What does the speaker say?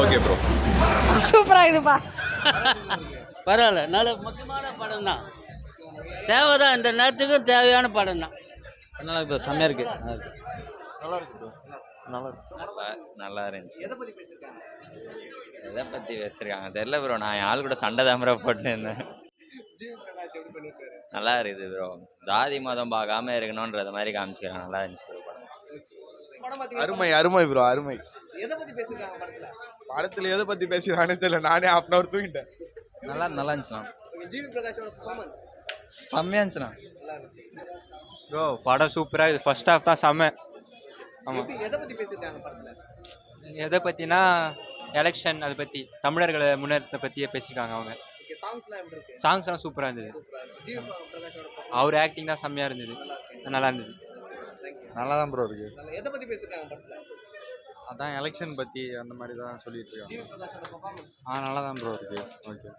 Okay bro சூப்பரா இருக்குப்பா பரவாயில்ல நல்ல முக்கியமான படம் தான் தேவை தான் இந்த நேரத்துக்கும் தேவையான படம் தான் நல்லா இருக்கு bro. செம்மையா இருக்கு. நல்லா இருக்கு. ப்ரோ நல்லா இருக்கு. நல்லா இருந்துச்சு. எதை பற்றி பேசியிருக்காங்க தெரில ப்ரோ நான் என் ஆள் கூட சண்டை தான் ப்ரோ போட்டுருந்தேன் நல்லா இருக்குது ப்ரோ ஜாதி மதம் பார்க்காம இருக்கணுன்றது மாதிரி காமிச்சிக்கிறாங்க நல்லா இருந்துச்சு படம். அருமை அருமை ப்ரோ அருமை. படத்துல? எதை பத்தி பேசுறானே தெரியல. நானே ஹாஃப் அன் அவர் தூங்கிட்டேன். நல்லா நல்லா இருந்துச்சுண்ணா செம்மையா இருந்துச்சுண்ணா. ப்ரோ படம் சூப்பராக இது ஃபர்ஸ்ட் ஹாஃப் தான் செம்ம. ஆமாம் எதை பற்றினா எலெக்ஷன் அதை பற்றி தமிழர்களை முன்னேற்றத்தை பற்றியே பேசியிருக்காங்க அவங்க. சாங்ஸ்லாம் சூப்பராக இருந்தது. அவர் ஆக்டிங் தான் செம்மையாக இருந்தது. நல்லா இருந்தது. நல்லா தான் ப்ரோ இருக்கு அதான் எலெக்ஷன் பத்தி அந்த மாதிரி தான் சொல்லிட்டு இருக்காங்க. ஆ நல்லா தான் ப்ரோ இருக்கு. ஓகே